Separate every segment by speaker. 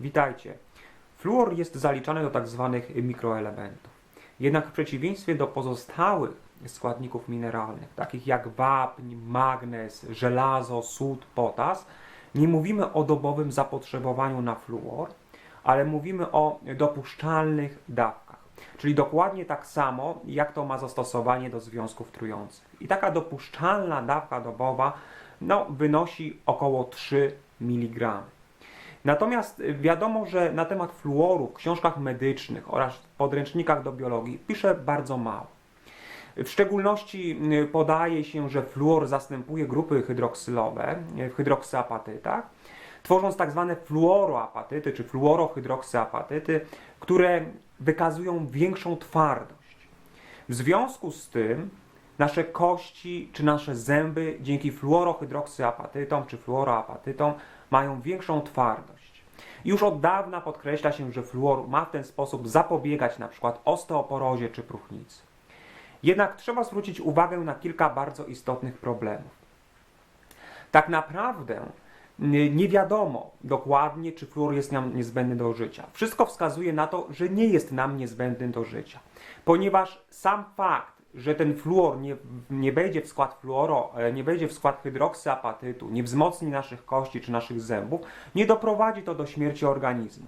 Speaker 1: Witajcie. Fluor jest zaliczany do tak zwanych mikroelementów. Jednak w przeciwieństwie do pozostałych składników mineralnych, takich jak wapń, magnez, żelazo, sód, potas, nie mówimy o dobowym zapotrzebowaniu na fluor, ale mówimy o dopuszczalnych dawkach. Czyli dokładnie tak samo, jak to ma zastosowanie do związków trujących. I taka dopuszczalna dawka dobowa no, wynosi około 3 mg. Natomiast wiadomo, że na temat fluoru w książkach medycznych oraz w podręcznikach do biologii pisze bardzo mało. W szczególności y, podaje się, że fluor zastępuje grupy hydroksylowe y, w hydroksyapatytach, tworząc tak zwane fluoroapatyty czy fluorohydroksyapatyty, które wykazują większą twardość. W związku z tym nasze kości czy nasze zęby dzięki fluorohydroksyapatytom czy fluoroapatytom mają większą twardość. Już od dawna podkreśla się, że fluor ma w ten sposób zapobiegać przykład osteoporozie czy próchnicy. Jednak trzeba zwrócić uwagę na kilka bardzo istotnych problemów. Tak naprawdę nie wiadomo dokładnie, czy fluor jest nam niezbędny do życia. Wszystko wskazuje na to, że nie jest nam niezbędny do życia, ponieważ sam fakt, że ten fluor nie, nie wejdzie w skład fluoro, e, nie wejdzie w skład hydroksyapatytu, nie wzmocni naszych kości czy naszych zębów, nie doprowadzi to do śmierci organizmu.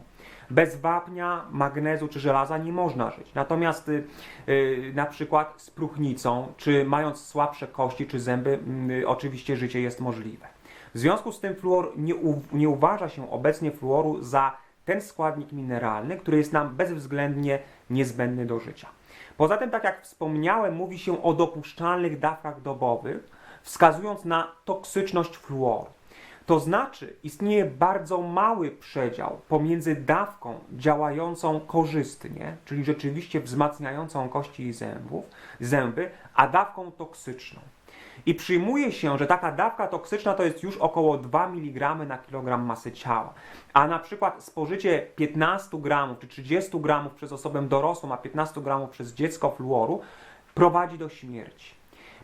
Speaker 1: Bez wapnia, magnezu czy żelaza nie można żyć. Natomiast y, y, na przykład z próchnicą, czy mając słabsze kości czy zęby, y, oczywiście życie jest możliwe. W związku z tym fluor nie, u, nie uważa się obecnie fluoru za ten składnik mineralny, który jest nam bezwzględnie niezbędny do życia. Poza tym, tak jak wspomniałem, mówi się o dopuszczalnych dawkach dobowych, wskazując na toksyczność fluoru. To znaczy, istnieje bardzo mały przedział pomiędzy dawką działającą korzystnie, czyli rzeczywiście wzmacniającą kości i zębów, zęby, a dawką toksyczną. I przyjmuje się, że taka dawka toksyczna to jest już około 2 mg na kilogram masy ciała. A na przykład spożycie 15 gramów czy 30 gramów przez osobę dorosłą, a 15 gramów przez dziecko fluoru prowadzi do śmierci.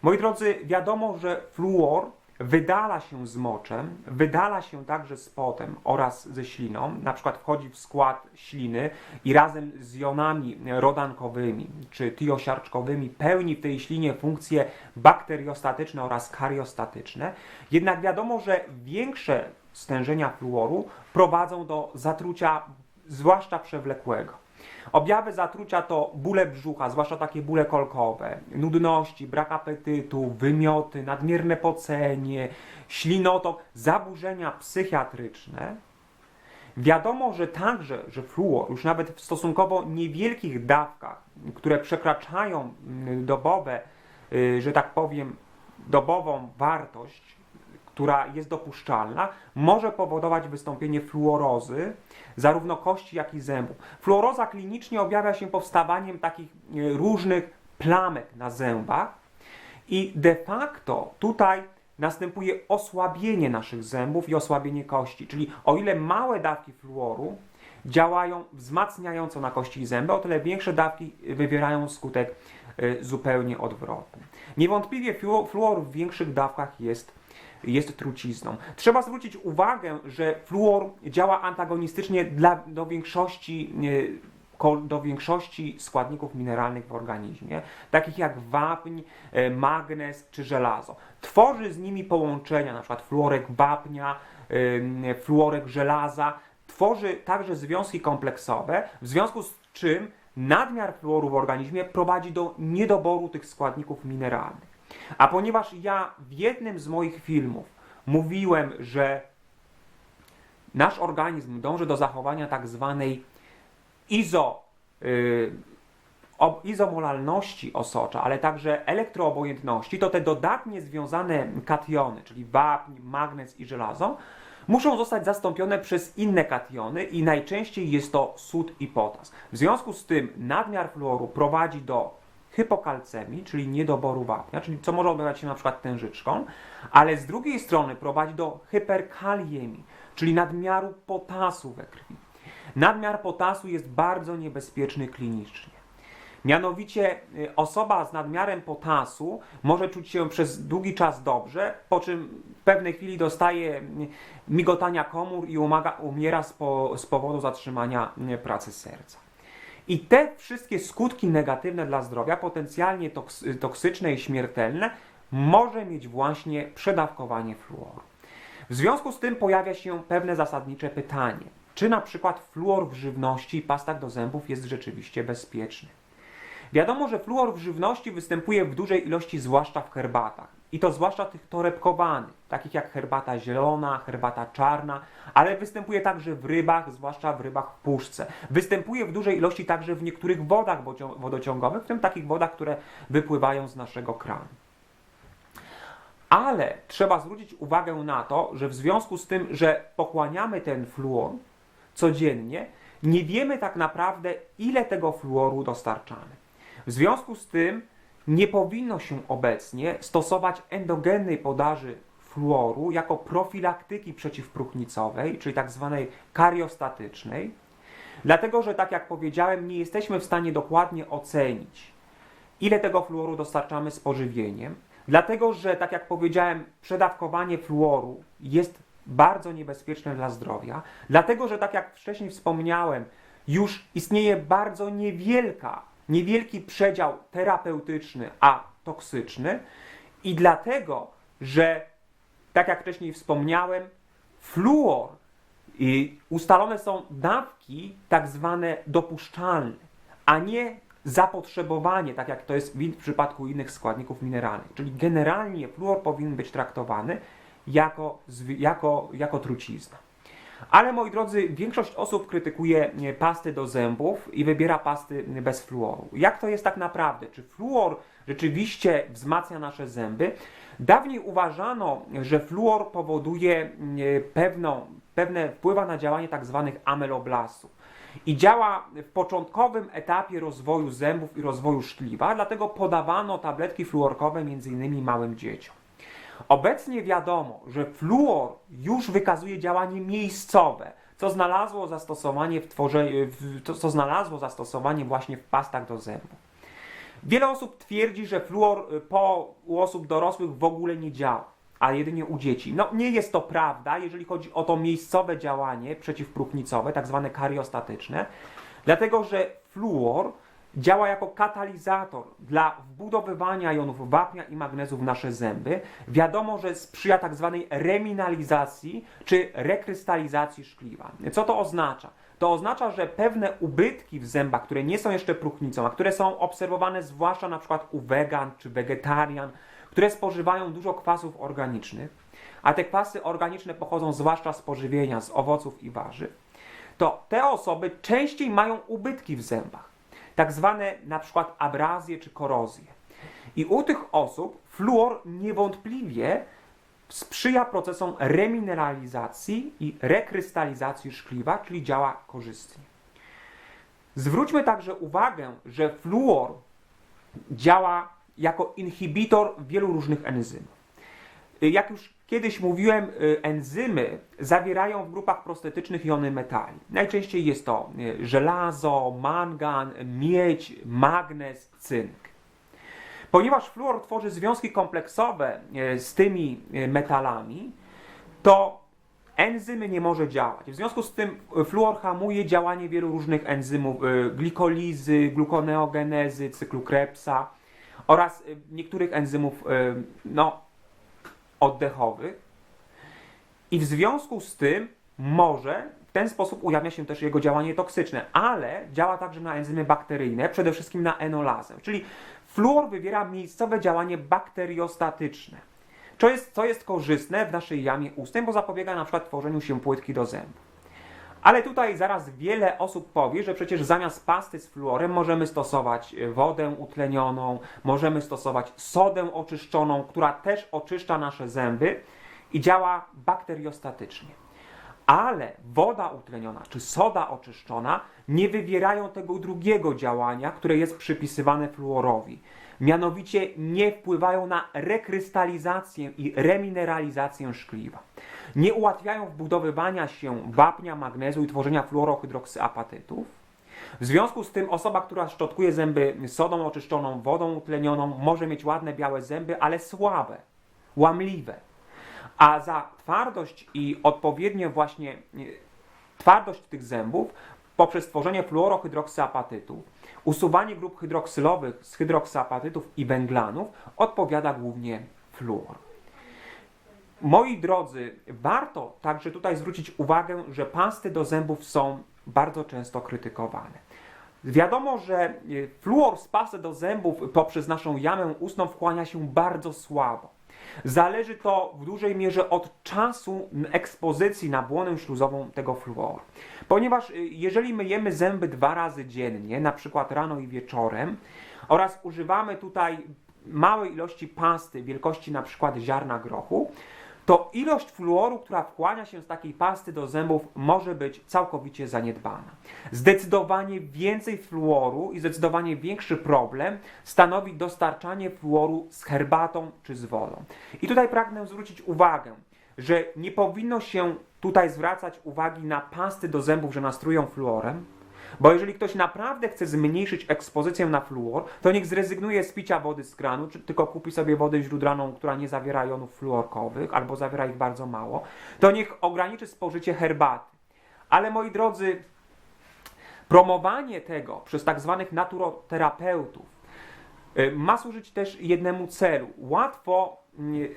Speaker 1: Moi drodzy, wiadomo, że fluor wydala się z moczem, wydala się także z potem oraz ze śliną, na przykład wchodzi w skład śliny i razem z jonami rodankowymi czy tiosiarczkowymi pełni w tej ślinie funkcje bakteriostatyczne oraz kariostatyczne. Jednak wiadomo, że większe stężenia fluoru prowadzą do zatrucia, zwłaszcza przewlekłego. Objawy zatrucia to bóle brzucha, zwłaszcza takie bóle kolkowe, nudności, brak apetytu, wymioty, nadmierne pocenie, ślinotok, zaburzenia psychiatryczne. Wiadomo, że także, że fluor już nawet w stosunkowo niewielkich dawkach, które przekraczają mm, dobowe, y, że tak powiem, dobową wartość, która jest dopuszczalna, może powodować wystąpienie fluorozy zarówno kości, jak i zębów. Fluoroza klinicznie objawia się powstawaniem takich e, różnych plamek na zębach i de facto tutaj następuje osłabienie naszych zębów i osłabienie kości. Czyli o ile małe dawki fluoru działają wzmacniająco na kości i zęby, o tyle większe dawki wywierają skutek e, zupełnie odwrotny. Niewątpliwie fluor w większych dawkach jest jest trucizną. Trzeba zwrócić uwagę, że fluor działa antagonistycznie dla, do większości do większości składników mineralnych w organizmie, takich jak wapń, e, magnez czy żelazo. Tworzy z nimi połączenia, np. fluorek wapnia, fluorek żelaza, tworzy także związki kompleksowe, w związku z czym nadmiar fluoru w organizmie prowadzi do niedoboru tych składników mineralnych. A ponieważ ja w jednym z moich filmów mówiłem, że nasz organizm dąży do zachowania tak zwanej izo, yy, izomolalności osocza, ale także elektroobojętności, to te dodatnie związane kationy, czyli wapń, magnez i żelazo, muszą zostać zastąpione przez inne kationy i najczęściej jest to sód i potas. W związku z tym nadmiar fluoru prowadzi do hypokalcemii, czyli niedoboru wapnia, czyli co może objawiać się na przykład tężyczką, ale z drugiej strony prowadzi do hyperkaliemii, czyli nadmiaru potasu we krwi. Nadmiar potasu jest bardzo niebezpieczny klinicznie. Mianowicie y, osoba z nadmiarem potasu może czuć się przez długi czas dobrze, po czym w pewnej chwili dostaje y, migotania komór i umaga, umiera z, po, z powodu zatrzymania y, pracy serca. I te wszystkie skutki negatywne dla zdrowia, potencjalnie toks toksyczne i śmiertelne, może mieć właśnie przedawkowanie fluoru. W związku z tym pojawia się pewne zasadnicze pytanie, czy na przykład fluor w żywności i pastach do zębów jest rzeczywiście bezpieczny. Wiadomo, że fluor w żywności występuje w dużej ilości, zwłaszcza w herbatach. I to zwłaszcza tych torebkowanych, takich jak herbata zielona, herbata czarna, ale występuje także w rybach, zwłaszcza w rybach w puszce. Występuje w dużej ilości także w niektórych wodach wodociągowych, w tym takich wodach, które wypływają z naszego kranu. Ale trzeba zwrócić uwagę na to, że w związku z tym, że pochłaniamy ten fluor codziennie, nie wiemy tak naprawdę, ile tego fluoru dostarczamy. W związku z tym nie powinno się obecnie stosować endogennej podaży fluoru jako profilaktyki przeciwpróchnicowej, czyli tak zwanej kariostatycznej, dlatego że, tak jak powiedziałem, nie jesteśmy w stanie dokładnie ocenić, ile tego fluoru dostarczamy z pożywieniem, dlatego że, tak jak powiedziałem, przedawkowanie fluoru jest bardzo niebezpieczne dla zdrowia, dlatego że, tak jak wcześniej wspomniałem, już istnieje bardzo niewielka niewielki przedział terapeutyczny, a toksyczny i dlatego, że tak jak wcześniej wspomniałem, fluor i ustalone są dawki tak zwane dopuszczalne, a nie zapotrzebowanie, tak jak to jest w przypadku innych składników mineralnych. Czyli generalnie fluor powinien być traktowany jako, jako, jako trucizna. Ale moi drodzy, większość osób krytykuje pasty do zębów i wybiera pasty bez fluoru. Jak to jest tak naprawdę? Czy fluor rzeczywiście wzmacnia nasze zęby? Dawniej uważano, że fluor powoduje pewną, pewne wpływa na działanie tak zwanych ameloblastów i działa w początkowym etapie rozwoju zębów i rozwoju szkliwa, dlatego podawano tabletki fluorkowe m.in. małym dzieciom. Obecnie wiadomo, że fluor już wykazuje działanie miejscowe, co znalazło zastosowanie w co znalazło zastosowanie właśnie w pastach do zębów. Wiele osób twierdzi, że fluor y, po, u osób dorosłych w ogóle nie działa, a jedynie u dzieci. No nie jest to prawda, jeżeli chodzi o to miejscowe działanie przeciwpróchnicowe, tak zwane kariostatyczne, dlatego że fluor działa jako katalizator dla wbudowywania jonów wapnia i magnezu w nasze zęby. Wiadomo, że sprzyja tak zwanej reminalizacji czy rekrystalizacji szkliwa. Co to oznacza? To oznacza, że pewne ubytki w zębach, które nie są jeszcze próchnicą, a które są obserwowane zwłaszcza na przykład u wegan czy wegetarian, które spożywają dużo kwasów organicznych, a te kwasy organiczne pochodzą zwłaszcza z pożywienia, z owoców i warzyw, to te osoby częściej mają ubytki w zębach tak zwane na przykład abrazje czy korozje. I u tych osób fluor niewątpliwie sprzyja procesom remineralizacji i rekrystalizacji szkliwa, czyli działa korzystnie. Zwróćmy także uwagę, że fluor działa jako inhibitor wielu różnych enzymów. Jak już Kiedyś mówiłem, y, enzymy zawierają w grupach prostetycznych jony metali. Najczęściej jest to y, żelazo, mangan, miedź, magnez, cynk. Ponieważ fluor tworzy związki kompleksowe y, z tymi metalami, to enzymy nie może działać. W związku z tym fluor hamuje działanie wielu różnych enzymów, glikolizy, glukoneogenezy, cyklu Krebsa oraz niektórych enzymów no, oddechowych. I w związku z tym może w ten sposób ujawnia się też jego działanie toksyczne, ale działa także na enzymy bakteryjne, przede wszystkim na enolazę, czyli fluor wywiera miejscowe działanie bakteriostatyczne, co jest, co jest korzystne w naszej jamie ustnej, bo zapobiega na przykład tworzeniu się płytki do zębów. Ale tutaj zaraz wiele osób powie, że przecież zamiast pasty z fluorem możemy stosować e, wodę utlenioną, możemy stosować sodę oczyszczoną, która też oczyszcza nasze zęby i działa bakteriostatycznie. Ale woda utleniona czy soda oczyszczona nie wywierają tego drugiego działania, które jest przypisywane fluorowi. Mianowicie nie wpływają na rekrystalizację i remineralizację szkliwa nie ułatwiają wbudowywania się wapnia, magnezu i tworzenia fluorohydroksyapatytów, W związku z tym osoba, która szczotkuje zęby sodą oczyszczoną, wodą utlenioną, może mieć ładne białe zęby, ale słabe, łamliwe. A za twardość i odpowiednio właśnie e, twardość tych zębów poprzez tworzenie fluorohydroksyapatytu, usuwanie grup hydroksylowych z hydroksyapatytów i węglanów odpowiada głównie fluor. Moi drodzy, warto także tutaj zwrócić uwagę, że pasty do zębów są bardzo często krytykowane. Wiadomo, że y, fluor z pasty do zębów poprzez naszą jamę ustną wchłania się bardzo słabo. Zależy to w dużej mierze od czasu ekspozycji na błonę śluzową tego fluoru. Ponieważ y, jeżeli myjemy zęby dwa razy dziennie, na przykład rano i wieczorem, oraz używamy tutaj małej ilości pasty wielkości na przykład ziarna grochu, to ilość fluoru, która wchłania się z takiej pasty do zębów, może być całkowicie zaniedbana. Zdecydowanie więcej fluoru i zdecydowanie większy problem stanowi dostarczanie fluoru z herbatą czy z wodą. I tutaj pragnę zwrócić uwagę, że nie powinno się tutaj zwracać uwagi na pasty do zębów, że nastrują fluorem, bo jeżeli ktoś naprawdę chce zmniejszyć ekspozycję na fluor, to niech zrezygnuje z picia wody z kranu, czy tylko kupi sobie wodę źródlaną, która nie zawiera jonów fluorkowych, albo zawiera ich bardzo mało, to niech ograniczy spożycie herbaty. Ale moi drodzy, promowanie tego przez tak zwanych naturoterapeutów y, ma służyć też jednemu celu. Łatwo, y,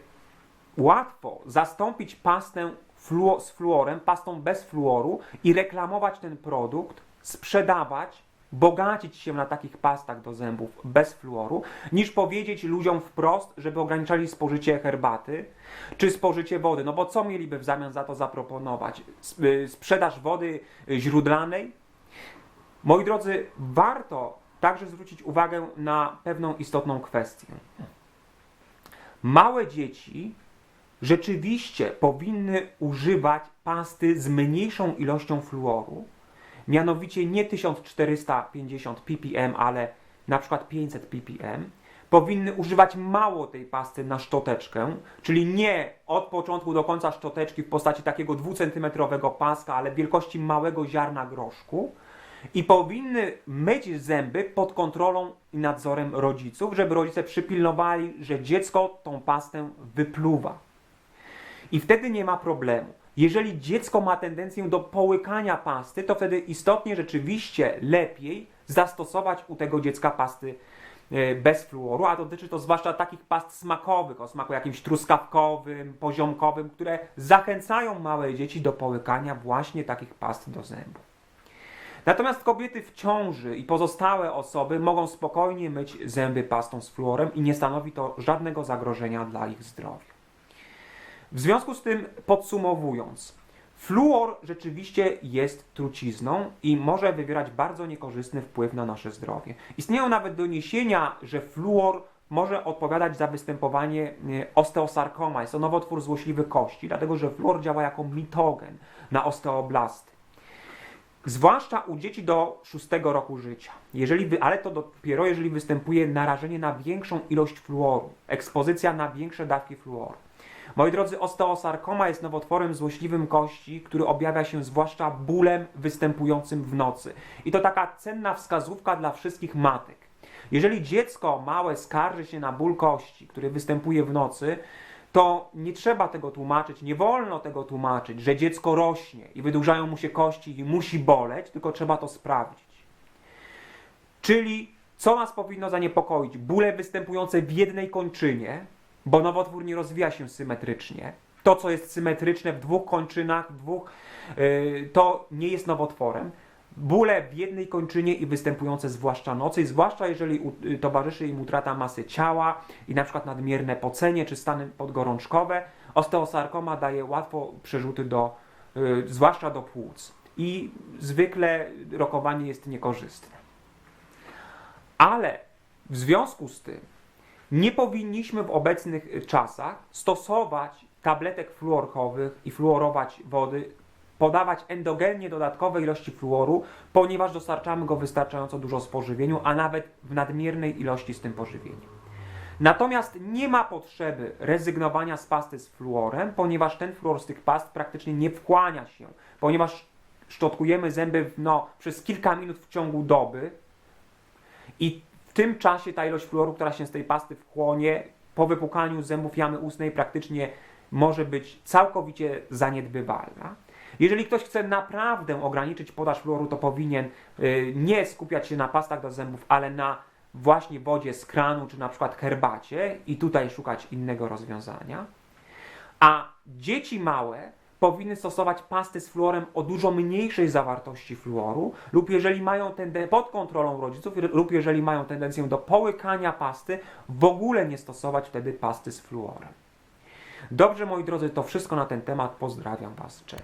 Speaker 1: łatwo zastąpić pastę fluo, z fluorem, pastą bez fluoru i reklamować ten produkt sprzedawać, bogacić się na takich pastach do zębów bez fluoru, niż powiedzieć ludziom wprost, żeby ograniczali spożycie herbaty czy spożycie wody. No bo co mieliby w zamian za to zaproponować? Y, sprzedaż wody źródlanej? Moi drodzy, warto także zwrócić uwagę na pewną istotną kwestię. Małe dzieci rzeczywiście powinny używać pasty z mniejszą ilością fluoru, mianowicie nie 1450 ppm, ale na przykład 500 ppm, powinny używać mało tej pasty na szczoteczkę, czyli nie od początku do końca szczoteczki w postaci takiego 2 cm paska, ale wielkości małego ziarna groszku i powinny myć zęby pod kontrolą i nadzorem rodziców, żeby rodzice przypilnowali, że dziecko tą pastę wypluwa. I wtedy nie ma problemu. Jeżeli dziecko ma tendencję do połykania pasty, to wtedy istotnie rzeczywiście lepiej zastosować u tego dziecka pasty e, bez fluoru, a dotyczy to zwłaszcza takich past smakowych, o smaku jakimś truskawkowym, poziomkowym, które zachęcają małe dzieci do połykania właśnie takich past do zębów. Natomiast kobiety w ciąży i pozostałe osoby mogą spokojnie myć zęby pastą z fluorem i nie stanowi to żadnego zagrożenia dla ich zdrowia. W związku z tym, podsumowując, fluor rzeczywiście jest trucizną i może wywierać bardzo niekorzystny wpływ na nasze zdrowie. Istnieją nawet doniesienia, że fluor może odpowiadać za występowanie e, osteosarkoma. Jest to nowotwór złośliwy kości, dlatego że fluor działa jako mitogen na osteoblasty. Zwłaszcza u dzieci do 6 roku życia. Jeżeli ale to dopiero jeżeli występuje narażenie na większą ilość fluoru, ekspozycja na większe dawki fluoru. Moi drodzy, osteosarkoma jest nowotworem złośliwym kości, który objawia się zwłaszcza bólem występującym w nocy. I to taka cenna wskazówka dla wszystkich matek. Jeżeli dziecko małe skarży się na ból kości, który występuje w nocy, to nie trzeba tego tłumaczyć, nie wolno tego tłumaczyć, że dziecko rośnie i wydłużają mu się kości i musi boleć, tylko trzeba to sprawdzić. Czyli co nas powinno zaniepokoić? Bóle występujące w jednej kończynie, bo nowotwór nie rozwija się symetrycznie. To, co jest symetryczne w dwóch kończynach, dwóch, yy, to nie jest nowotworem. Bóle w jednej kończynie i występujące zwłaszcza nocy, zwłaszcza jeżeli y, towarzyszy im utrata masy ciała i na przykład nadmierne pocenie czy stany podgorączkowe, osteosarkoma daje łatwo przerzuty do, yy, zwłaszcza do płuc. I zwykle rokowanie jest niekorzystne. Ale w związku z tym nie powinniśmy w obecnych czasach stosować tabletek fluorkowych i fluorować wody, podawać endogennie dodatkowe ilości fluoru, ponieważ dostarczamy go wystarczająco dużo z pożywieniu, a nawet w nadmiernej ilości z tym pożywieniem. Natomiast nie ma potrzeby rezygnowania z pasty z fluorem, ponieważ ten fluor z tych past praktycznie nie wchłania się, ponieważ szczotkujemy zęby no, przez kilka minut w ciągu doby i w tym czasie ta ilość fluoru, która się z tej pasty wchłonie, po wypukaniu zębów jamy ustnej praktycznie może być całkowicie zaniedbywalna. Jeżeli ktoś chce naprawdę ograniczyć podaż fluoru, to powinien y, nie skupiać się na pastach do zębów, ale na właśnie wodzie z kranu, czy na przykład herbacie i tutaj szukać innego rozwiązania. A dzieci małe powinny stosować pasty z fluorem o dużo mniejszej zawartości fluoru lub jeżeli mają tendencję pod kontrolą rodziców lub jeżeli mają tendencję do połykania pasty, w ogóle nie stosować wtedy pasty z fluorem. Dobrze moi drodzy, to wszystko na ten temat. Pozdrawiam Was. Cześć.